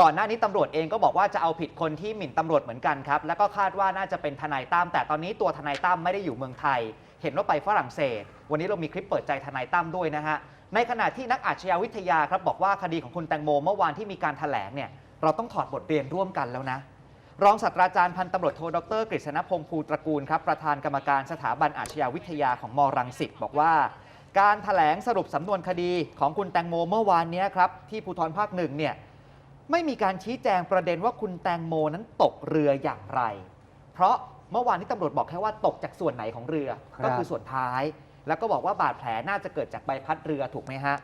ก่อนหน้านี้ตำรวจเองก็บอกว่าจะเอาผิดคนที่หมิ่นตำรวจเหมือนกันครับ แล้วก็คาดว่าน่าจะเป็นทนายตั้มแต่ตอนนี้ตัวทนายตั้มไม่ได้อยู่เมืองไทย เห็นว่าไปฝรั่งเศส วันนี้เรามีคลิปเปิดใจทนายตั้มด้วยนะฮะ ในขณะที่นักอาชญาวิทยาครับบอกว่าคดีของคุณแตงโมเมื่อวานที่มีการแถลงเนี่ยเราต้องถอดบทเรียนร่วมกันแล้วนะ รองศาสตราจารย์พันตำรวจโทดรกฤษณพงศ์ภูตระกูลครับประธานกรรมการสถาบันอาชญาวิทยาของมรังสิตบอกว่าการแถลงสรุปสำนวนคดีของคุณแตงโมเมื่อวานนี้ครับที่ภูธรภาคหนึ่งเนี่ย ไม่มีการชี้แจงประเด็นว่าคุณแตงโมนั้นตกเรืออย่างไร เพราะเมื่อวานนี้ตำรวจบอกแค่ว่าตกจากส่วนไหนของเรือครับก็คือส่วนท้าย แล้วก็บอกว่าบาดแผลน่าจะเกิดจากใบพัดเรือถูกไหมฮะ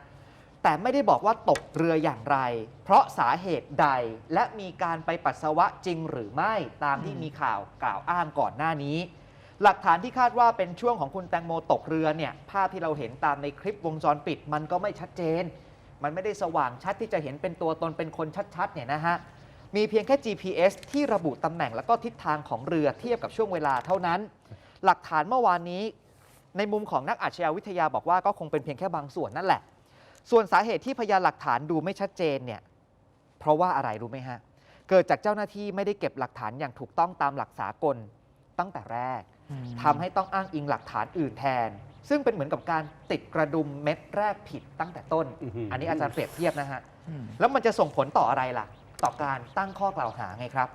แต่ไม่ได้บอกว่าตกเรืออย่างไร เพราะสาเหตุใดและมีการไปปัสสาวะจริงหรือไม่ตามที่มีข่าวกล่าวอ้างก่อนหน้านี้ หลักฐานที่คาดว่าเป็นช่วงของคุณแตงโมตกเรือเนี่ยภาพที่เราเห็นตามในคลิปวงจรปิดมันก็ไม่ชัดเจน มันไม่ได้สว่างชัดที่จะเห็นเป็นตัวตนเป็นคนชัดๆเนี่ยนะฮะมีเพียงแค่ GPS ที่ระบุตำแหน่งและก็ทิศทางของเรือเทียบกับช่วงเวลาเท่านั้น หลักฐานเมื่อวานนี้ ในมุมของนักอาชญาวิทยาบอกว่าก็คงเป็นเพียงแค่บางส่วนนั่นแหละ ส่วนสาเหตุที่พยานหลักฐานดูไม่ชัดเจนเนี่ยเพราะว่าอะไรรู้ไหมฮะเกิดจากเจ้าหน้าที่ไม่ได้เก็บหลักฐานอย่างถูกต้องตามหลักสากลตั้งแต่แรก ทำให้ต้องอ้างอิงหลักฐานอื่นแทน ซึ่งเป็นเหมือนกับการติดกระดุมเม็ดแรกผิดตั้งแต่ต้นอื้อหืออัอันนี้อาจารย์เปรียบเทียบนะฮะ แล้วมันจะส่งผลต่ออะไรล่ะ ต่อการตั้งข้อกล่าวหาไงครับ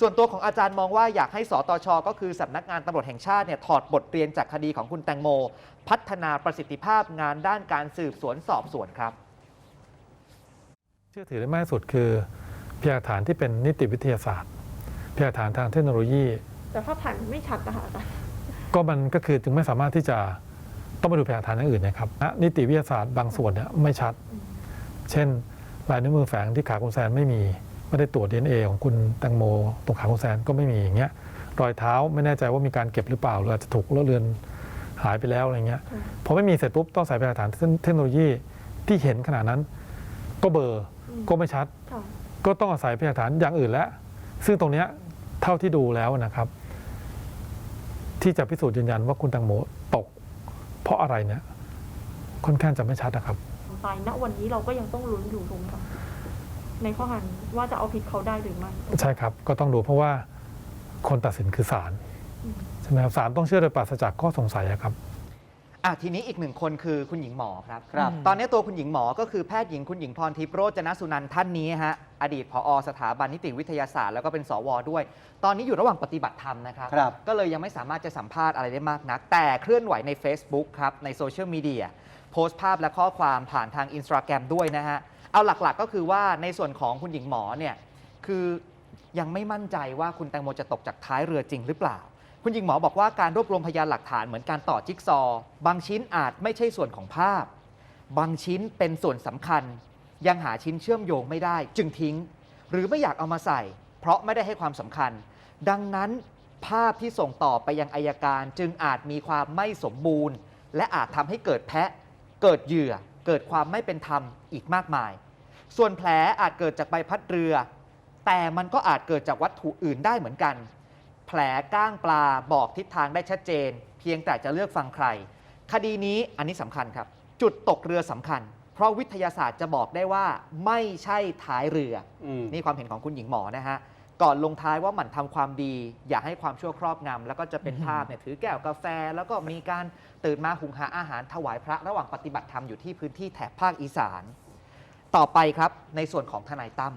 ส่วนตัวของอาจารย์มองว่าอยากให้สตช ก็คือสำนักงานตำรวจแห่งชาติเนี่ยถอดบทเรียนจากคดีของคุณแตงโม พัฒนาประสิทธิภาพงานด้านการสืบสวนสอบสวนครับ เชื่อถือได้มากที่สุดคือพยานหลักฐานที่เป็นนิติวิทยาศาสตร์พยานหลักฐานทางเทคโนโลยี แต่ภาพถ่ายมันไม่ชัดนะคะอาจารย์ก็มันก็คือจึงไม่สามารถที่จะต้องไปดูพยานหลักฐานอย่างอื่นนะครับณนิติวิทยาศาสตร์บางส่วนเนี่ยไม่ชัด เช่นลายนิ้วมือแฝงที่ขาคุณแซนไม่มีไม่ได้ตรวจ DNA ของคุณแตงโมตรงขาคุณแซนก็ไม่มีอย่างเงี้ยรอยเท้าไม่แน่ใจว่ามีการเก็บหรือเปล่าหรืออาจจะถูกเลอะเลือนหายไปแล้วอะไรเงี้ยอืมพอไม่มีเสร็จปุ๊บต้องใส่พยานหลักฐานเทคโนโลยีที่เห็นขนาดนั้น ก็เบลอร์อืมก็ไม่ชัดค่ะก็ต้องอาศัยพยานหลักฐานอย่างอื่นแล้ว ซึ่งตรงเนี้ยเท่าที่ดูแล้วนะครับ ที่จะพิสูจน์ยืนยันว่าคุณแตังโมตก เพราะอะไรเนี่ยค่อนข้างจะไม่ชัดนะครับตายณวันนี้เราก็ยังต้องลุ้นอยู่ถูกไหมคะในข้อหาว่าจะเอาผิดเขาได้หรือไม่ใช่ครับ ก็ต้องดูเพราะว่าคนตัดสินคือศาลอืมใช่ไหมครับศาลต้องเชื่อโดยปราศจากข้อสงสัยอะครับ อะทีนี้อีกหนึ่งคนคือคุณหญิงหมอครับ ครับ ตอนนี้ตัวคุณหญิงหมอก็คือแพทย์หญิงคุณหญิงพรทิพย์โรจนสุนันท์ท่านนี้ฮะอดีตผอสถาบันนิติวิทยาศาสตร์แล้วก็เป็นสวด้วย ตอนนี้อยู่ระหว่างปฏิบัติธรรมนะครับ ครับ ก็เลยยังไม่สามารถจะสัมภาษณ์อะไรได้มากนัก แต่เคลื่อนไหวใน Facebook ครับในโซเชียลมีเดียโพสต์ภาพและข้อความผ่านทางอินสตาแกรมด้วยนะฮะเอาหลักๆก็คือว่าในส่วนของคุณหญิงหมอเนี่ยคือยังไม่มั่นใจว่าคุณแตงโมจะตกจากท้ายเรือจริงหรือเปล่า คุณหญิงหมอบอกว่าการรวบรวมพยานหลักฐานเหมือนการต่อจิ๊กซอว์บางชิ้นอาจไม่ใช่ส่วนของภาพ บางชิ้นเป็นส่วนสำคัญ ยังหาชิ้นเชื่อมโยงไม่ได้ จึงทิ้ง หรือไม่อยากเอามาใส่ เพราะไม่ได้ให้ความสำคัญ ดังนั้นภาพที่ส่งต่อไปยังอายการจึงอาจมีความไม่สมบูรณ์ และอาจทำให้เกิดแพะ เกิดเหยื่อ เกิดความไม่เป็นธรรมอีกมากมาย ส่วนแผลอาจเกิดจากใบพัดเรือ แต่มันก็อาจเกิดจากวัตถุอื่นได้เหมือนกัน แผลก้างปลาบอกทิศทางได้ชัดเจน เพียงแต่จะเลือกฟังใคร คดีนี้อันนี้สำคัญครับ จุดตกเรือสำคัญ เพราะวิทยาศาสตร์จะบอกได้ว่าไม่ใช่ท้ายเรืออืมนี่ความเห็นของคุณหญิงหมอนะฮะก่อนลงท้ายว่าหมั่นทำความดี อย่าให้ความชั่วครอบงำแล้วก็จะเป็นภาพเนี่ยถือแก้วกาแฟ แล้วก็มีการตื่นมาหุงหาอาหารถวายพระระหว่างปฏิบัติธรรมอยู่ที่พื้นที่แถบภาคอีสาน ต่อไปครับในส่วนของทนายตั้ม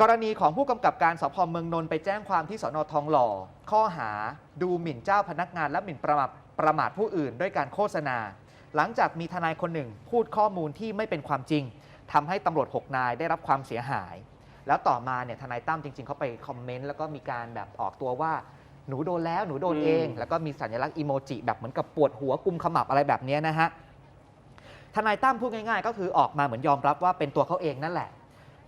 กรณีของผู้กำกับการสพเมืองนนท์ไปแจ้งความที่สนทองหล่อ ข้อหาดูหมิ่นเจ้าพนักงานและหมิ่นประมาทประมาทผู้อื่นด้วยการโฆษณา หลังจากมีทนายคนหนึ่งพูดข้อมูลที่ไม่เป็นความจริงทำให้ตำรวจ 6 นายได้รับความเสียหาย แล้วต่อมาเนี่ยทนายตั้มจริง ๆ เขาไปคอมเมนต์แล้วก็มีการแบบออกตัวว่าหนูโดนแล้วหนูโดนเองอืมแล้วก็มีสัญลักษณ์อีโมจิแบบเหมือนกับปวดหัวกุมขมับอะไรแบบเนี้ยนะฮะทนายตั้มพูดง่าย ๆ ก็คือออกมาเหมือนยอมรับว่าเป็นตัวเขาเองนั่นแหละ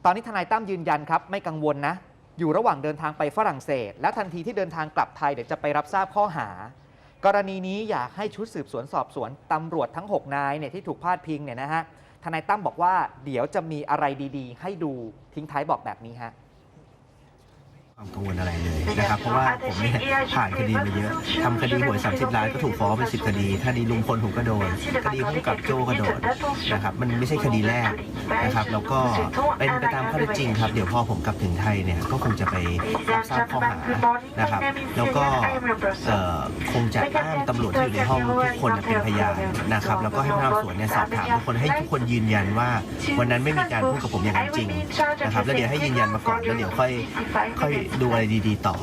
ตอนนี้ทนายตั้มยืนยันครับไม่กังวลนะ อยู่ระหว่างเดินทางไปฝรั่งเศส และทันทีที่เดินทางกลับไทยเดี๋ยวจะไปรับทราบข้อหา กรณีนี้อยากให้ชุดสืบสวนสอบสวนตำรวจทั้ง 6 นายเนี่ยที่ถูกพาดพิงเนี่ยนะฮะทนายตั้มบอกว่าเดี๋ยวจะมีอะไรดีๆ ให้ดูทิ้งท้ายบอกแบบนี้ฮะ ความกังวลอะไรเลยนะครับ เพราะว่าผมเนี่ยผ่านคดีมาเยอะทำคดีหวย 30 ล้านก็ถูกฟ้องเป็น10คดีคดีลุงพลผมก็โดนคดีผู้กำกับโจ้ก็โดนนะครับ มันไม่ใช่คดีแรกนะครับแล้วก็เป็นไปตามข้อเท็จจริงครับ เดี๋ยวพอผมกลับถึงไทยเนี่ยก็คงจะไปรับทราบข้อหานะครับ แล้วก็เอ่อคงจะอ้างตำรวจที่อยู่ในห้องทุกคนเป็นพยานนะครับ แล้วก็ให้พนักงานสอบสวนเนี่ยสอบถามทุกคนให้ทุกคนยืนยันว่า วันนั้นไม่มีการพูดกับผมอย่างนั้นจริงนะครับแล้วเดี๋ยวให้ยืนยันมาก่อนแล้วเดี๋ยวค่อยค่อยดูอะไรดี ๆ ต่อ